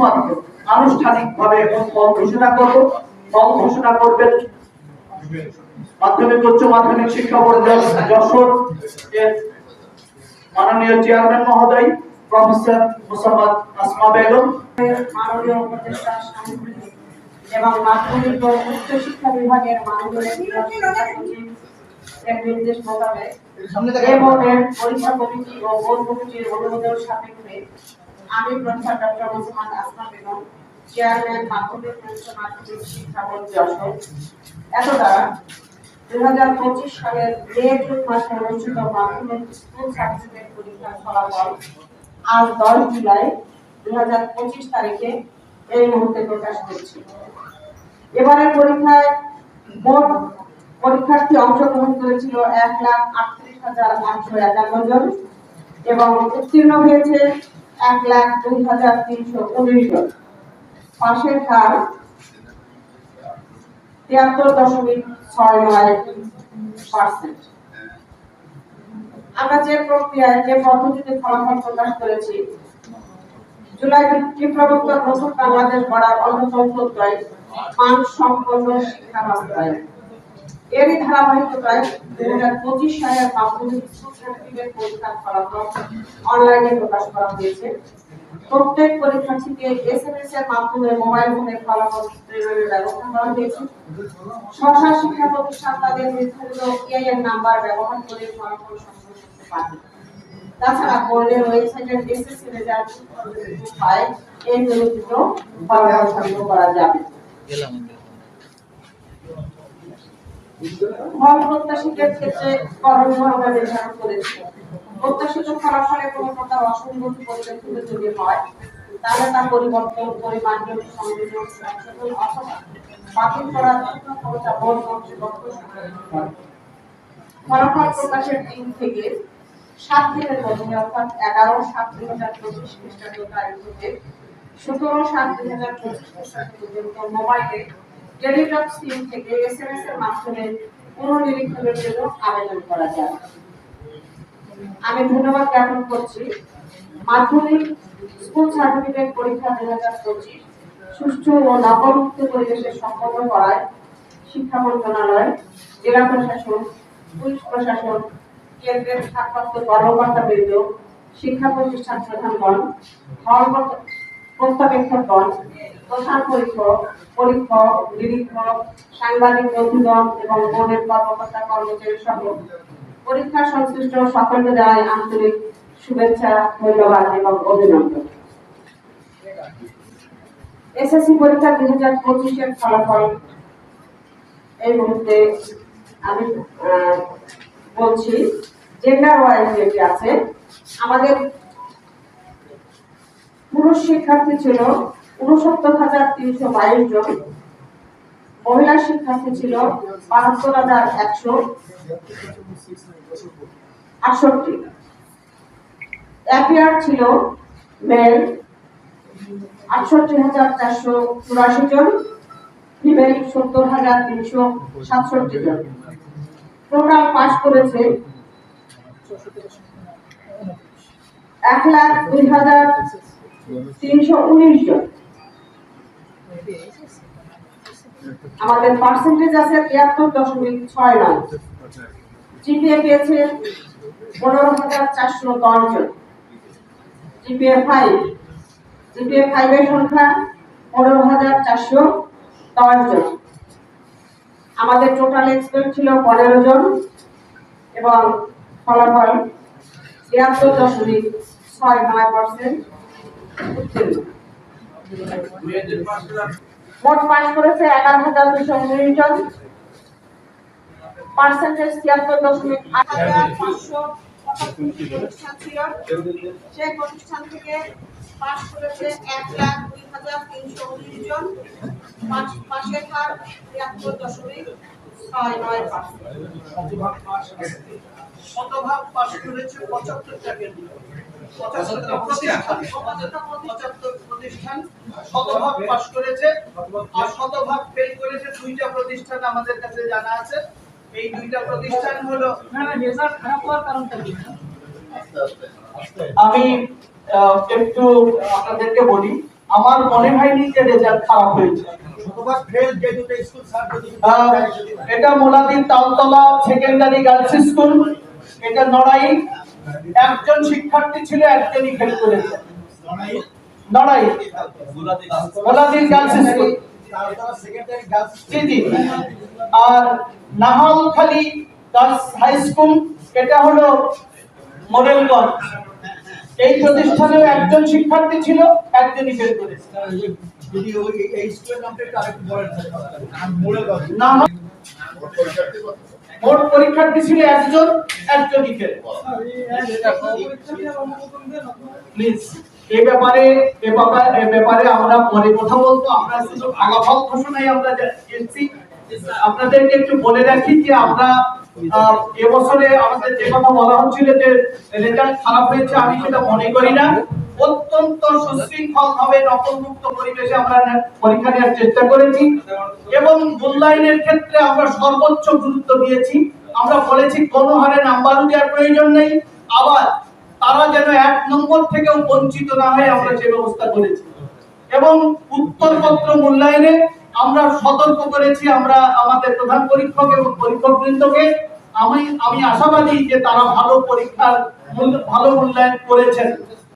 শুধুমাত্র আনুষ্ঠানিকভাবে এখন ফল ঘোষণা করব। ফল ঘোষণা করবেন মাধ্যমিক উচ্চ মাধ্যমিক শিক্ষা বোর্ড যশোর এর মাননীয় চেয়ারম্যান মহোদয় প্রফেসর মোসাম্মদ আসমা বেগম। মাননীয় উপদেষ্টা এবং মাধ্যমিক ও উচ্চ শিক্ষা বিভাগের মাননীয় শিক্ষা নির্দেশ মোতাবেক এ পরীক্ষা কমিটি ও বোর্ড কমিটির অনুমোদন সাপেক্ষে আমি professor doctor Mohammad Asma Begum chairman মাধ্যমিক উচ্চ মাধ্যমিক শিক্ষা বোর্ড যশোর এত দ্বারা দুই হাজার পঁচিশ সালের মে জুন মাসে অনুষ্ঠিত মাধ্যমিক স্কুল সার্টিফিকেট পরীক্ষার ফলাফল আজ দশ জুলাই দুই হাজার পঁচিশ তারিখে এই মুহূর্তে প্রকাশ করছি এবারের পরীক্ষায় মোট পরীক্ষার্থী অংশগ্রহণ করেছিল এক লাখ আটত্রিশ হাজার আটশো একান্ন জন এবং উত্তীর্ণ হয়েছে এক লাখ দুই হাজার তিনশো উনিশ জন। পাশের হার তিয়াত্তর দশমিক ছয় নয় পার্সেন্ট। আমরা যে প্রক্রিয়ায়, যে পদ্ধতিতে ফলাফল প্রকাশ করেছি, জুলাই ভিত্তি প্রবর্তন নতুন বাংলাদেশ গড়ার অন্যতম প্রত্যয় মান সম্পন্ন শিক্ষা বাস্তবায়ন। এরই ধারাবাহিকতায় দুই হাজার পঁচিশ সালের মাধ্যমিক স্কুল সার্টিফিকেট পরীক্ষার ফলাফল অনলাইনে প্রকাশ করা হয়েছে। প্রত্যেক পরীক্ষার্থীকে এস এম এস এর মাধ্যমে মোবাইল ফোনে ফলাফল প্রেরণের ব্যবস্থা করা হয়েছে। স্বশাসন শিক্ষা প্রতিষ্ঠান তাদের নির্ধারিত ইআইএন নাম্বার ব্যবহার করে ফলাফল সংগ্রহ করতে পারবে তাছাড়া বোর্ডের ওয়েবসাইটের এসএসসি রেজাল্ট পায় এই ফলাফল সংগ্রহ করা যাবে। ফল প্রত্যাশিতের ক্ষেত্রে করণীয় আমরা নির্ধারণ করেছি। প্রত্যাশিত ফলাফলে কোনো প্রকার অসঙ্গতি পরিলক্ষিত যদি হয়, তাহলে তা পরিবর্তন, পরিমাণ সংযোজন সংশোধন অথবা বাতিল করার জন্য ক্ষমতা বোর্ড কর্তৃপক্ষ ফলাফল প্রকাশের দিন থেকে সাত দিনের মধ্যে, অর্থাৎ এগারো সাত দুই হাজার পঁচিশ খ্রিস্টাব্দ তারিখ থেকে, সতেরো সাত দুই হাজার পঁচিশ খ্রিস্টাব্দ পর্যন্ত মোবাইলে টেলিটক সিম থেকে এসএমএস এর মাধ্যমে পুনর্নিরীক্ষণের জন্য আবেদন করা যায়। আমি ধন্যবাদ জ্ঞাপন করছি। মাধ্যমিক স্কুল সার্টিফিকেট পরীক্ষা দুই হাজার পঁচিশ সুষ্ঠু ও নকলমুক্ত পরিবেশে সম্পন্ন করায় শিক্ষা মন্ত্রণালয়, জেলা প্রশাসন, পুলিশ প্রশাসন, কেন্দ্রের ভারপ্রাপ্ত কর্মকর্তা বৃন্দ শিক্ষা প্রতিষ্ঠান প্রধানগণ হল প্রত্যাবেক্ষকগণ প্রধান পরীক্ষক পরীক্ষক নিরীক্ষক সাংবাদিক বন্ধুগণ এবং বোর্ডের কর্মকর্তা কর্মচারী সহ পরীক্ষা সংশ্লিষ্ট সকলকে জানাই আন্তরিক শুভেচ্ছা, ধন্যবাদ এবং অভিনন্দন। এসএসসি পরীক্ষা দুই হাজার পঁচিশের ফলাফল এই মুহূর্তে আমি বলছি জেন্ডার ওয়াইজ যেটি আছে, আমাদের পুরুষ শিক্ষার্থী ছিল উনসত্তর হাজার তিনশো বাইশ জন। মহিলা শিক্ষার্থী ছিল বাহাত্তর হাজার একশো আটষট্টি। অ্যাপিয়ার ছিল মেল আটষট্টি হাজার চারশো চুরাশি জন। ফিমেল সত্তর হাজার তিনশো সাতষট্টি জন। টোটাল পাস করেছে এক লাখ দুই হাজার তিনশো উনিশ জন। আমাদের পার্সেন্টেজ আছে তিয়াত্তর দশমিক ছয় নয়। জিপিএ পেয়েছে পনেরো হাজার চারশো দশ জন। জিপিএ ফাইভ জিপিএ ফাইভের সংখ্যা পনেরো হাজার চারশো দশ জন। আমাদের টোটাল এক্সপেক্ট ছিল পনেরো জন এবং ফলাফল তিয়াত্তর দশমিক ছয় নয় পার্সেন্ট মোট পাস করেছে এগারো হাজার দুশো উনিশ জন। পার্সেন্টেজ তিয়াত্তর দশমিক আট হাজার পাঁচশো প্রতিষ্ঠান ছিল সেই প্রতিষ্ঠান থেকে পাস করেছে এক লাখ দুই হাজার তিনশো উনিশ জন। পাশের হার তিয়াত্তর দশমিক ছয় নয় শতভাগ পাশ করেছে পঁচাত্তরটা কেন্দ্র। আমি একটু আপনাদেরকে বলি, আমার মনে হয়নি যে রেজাল্ট খারাপ হয়েছে। এটা মোলাদির তালতলা সেকেন্ডারি গার্লস স্কুল এটা নড়াই একজন শিক্ষার্থী ছিল একজনই ফেল করেছে নড়াই। মোলাদির গার্লস স্কুল তারপর সেকেন্ডারি গার্লস জি জি আর নাহালখালী গার্লস হাই স্কুল এটা হলো মোরেলগঞ্জ। এই প্রতিষ্ঠানেও একজন শিক্ষার্থী ছিল একজনই ফেল করেছে না মোট পরীক্ষার্থী ছিল একজন একজনই ফেল এই ব্যাপারে এ ব্যাপারে এ ব্যাপারে আমরা পরে কথা বলব। আমরা শুধু ফলাফল ঘোষণায় আমরা এসেছি আপনাদেরকে একটু বলে রাখি যে আমরা এবছরে আমাদের যে কথা বলা হচ্ছিল যে রেজাল্ট খারাপ হয়েছে, আমি সেটা মনে করি না। অত্যন্ত সুশৃঙ্খল ভাবে নকলমুক্ত পরিবেশে আমরা পরীক্ষা নেওয়ার চেষ্টা করেছি এবং মূল্যায়নের ক্ষেত্রে আমরা সর্বোচ্চ গুরুত্ব দিয়েছি। আমরা বলেছি, কোনো হারে নাম্বারও দেওয়ার প্রয়োজন নেই। আবার তারা যেন এক নম্বর থেকেও বঞ্চিত না হয় আমরা সে ব্যবস্থা করেছি। এবং উত্তরপত্র মূল্যায়নে আমরা সতর্ক করেছি আমরা আমাদের প্রধান পরীক্ষক এবং পরীক্ষক বৃন্দকে আমি আমি আশাবাদী যে তারা ভালো পরীক্ষার ভালো মূল্যায়ন করেছেন।